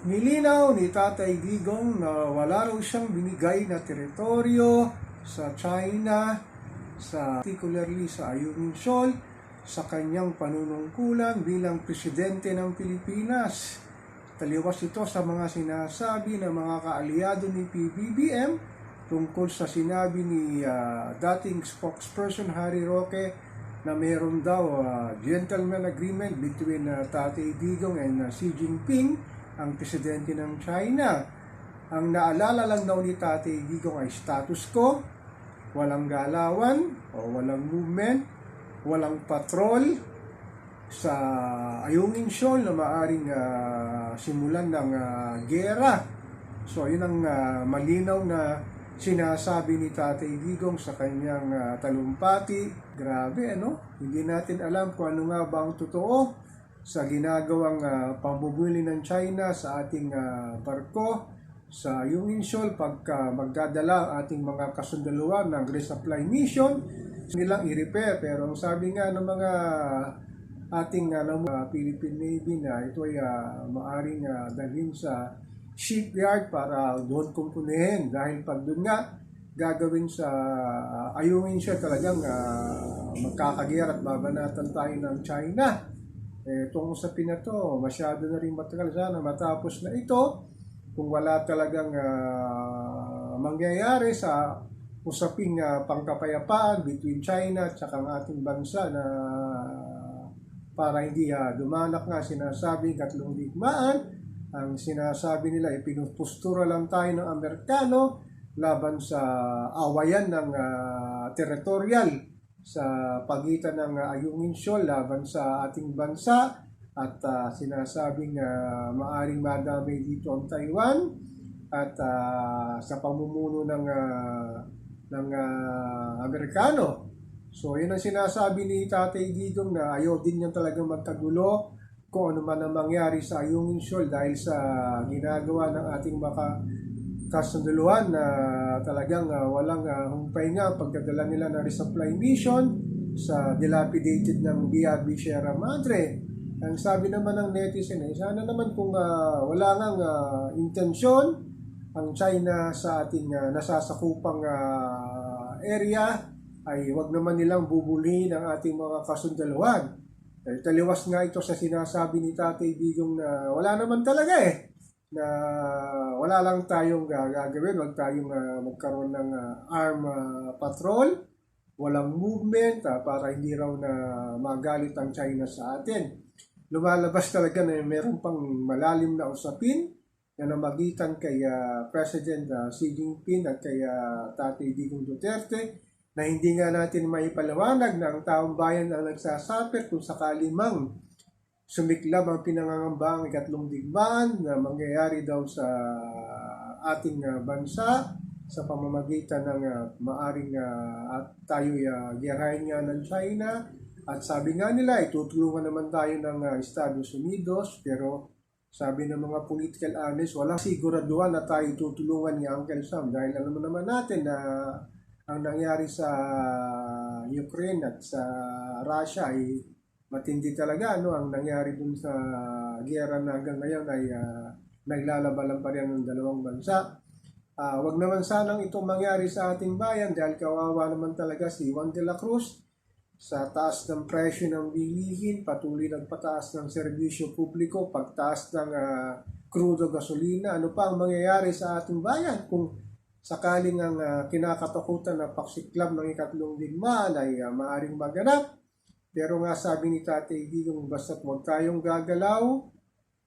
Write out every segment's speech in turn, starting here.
Nilinaw ni Tatay Digong na wala raw siyang binigay na teritoryo sa China, sa particularly sa Ayungin Shoal, sa kanyang panunungkulan bilang presidente ng Pilipinas. Taliwas ito sa mga sinasabi ng mga kaalyado ni PBBM tungkol sa sinabi ni ah, dating spokesperson Harry Roque na meron daw ah, gentleman agreement between ah, Tatay Digong and ah, Xi Jinping, ang presidente ng China. Ang naalala lang daw ni Tatay Digong ay status quo, walang galawan o walang movement, walang patrol sa Ayungin Shoal na maaring ah, simulan ng ah, gera. So yun ang ah, malinaw na sinasabi ni Tatay Digong sa kanyang ah, talumpati. Grabe ano, hindi natin alam kung ano nga ba ang totoo sa ginagawang uh, pambubuli ng China sa ating ah, barko sa Shoal pagka magdadala ang ating mga kasundaluhan ng resupply mission nilang i-repair. Pero sabi nga ng mga ating ano, uh, Philippine Navy na ito ay ah, maaring ah, dalhin sa shipyard para doon kumpunihin dahil pag doon nga gagawin sa ah, ayungin siya talagang uh, magkakagir at babanatan tayo ng China. Eh, itong usapin na to, masyado na rin matagal. Sana matapos na ito kung wala talagang ah, mangyayari sa usaping ah, pangkapayapaan between China at saka ang ating bansa na para hindi ah, dumanak nga sinasabi katlong digmaan ang sinasabi nila ay pinupustura lang tayo ng Amerikano laban sa awayan ng ah, teritorial sa pagitan ng ah, Ayungin Shoal laban sa ating bansa at ah, sinasabing ah, maaring madamay dito ang Taiwan at ah, sa pamumuno ng ah, ng ah, Amerikano. So, yun ang sinasabi ni Tatay Digong na ayaw din niya talagang magkagulo kung ano man ang mangyari sa Ayungin Shoal dahil sa ginagawa ng ating maka kasunduluhan na talagang ah, walang uh, humpay nga pagdadala nila ng resupply mission sa dilapidated ng BRB Sierra Madre. Ang sabi naman ng netizen ay sana naman kung ah, wala ngang ah, intensyon ang China sa ating ah, nasasakupang ah, area ay wag naman nilang bubuli ng ating mga kasundaluhan. Taliwas nga ito sa sinasabi ni Tatay Digong na wala naman talaga eh na wala lang tayong ga- gagawin, wag tayong ah, magkaroon ng ah, arm ah, patrol, walang movement ah, para hindi raw na magalit ang China sa atin. Lumalabas talaga na meron pang malalim na usapin na namagitan kay ah, President ah, Xi Jinping at kay ah, Tatay Digong Duterte na hindi nga natin maipaliwanag na ang taong bayan ang nagsasuffer kung sakali mang sumiklab ang pinangangambaang ikatlong digmaan na mangyayari daw sa ating ah, bansa sa pamamagitan ng ah, maaring ah, at tayo uh, girahin nga ng China. At sabi nga nila itutulungan naman tayo ng ah, Estados Unidos. Pero sabi ng mga political analysts walang siguraduhan na tayo tutulungan ni Uncle Sam. Dahil alam naman natin na ang nangyari sa Ukraine at sa Russia ay matindi talaga no ang nangyari dun sa giyera na hanggang ngayon ay uh, naglalabalan pa rin ng dalawang bansa. Ah, wag naman sanang itong mangyari sa ating bayan dahil kawawa naman talaga si Juan de la Cruz sa taas ng presyo ng bilihin, patuloy nagpataas ng serbisyo publiko, pagtaas ng ah, crudo gasolina, ano pa ang mangyayari sa ating bayan kung sakaling ang ah, kinakatakutan na paksiklab ng ikatlong digmaan ay ah, maaring maganap. Pero nga sabi ni Tatay Digong, basta't huwag tayong gagalaw,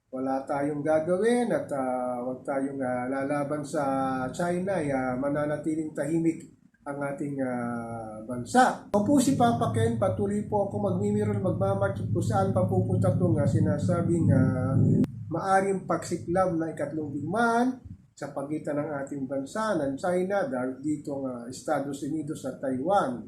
wala tayong gagawin at huwag tayong ah, lalaban sa China, ay ah, mananatiling tahimik ang ating ah, bansa. Ako po si Papa Ken, patuloy po ako magmimiron, magmamarch kung saan papupunta itong uh, sinasabing ah, maaring pagsiklab na ikatlong digmaan sa pagitan ng ating bansa, ng China, dahil dito ang ah, Estados Unidos at Taiwan.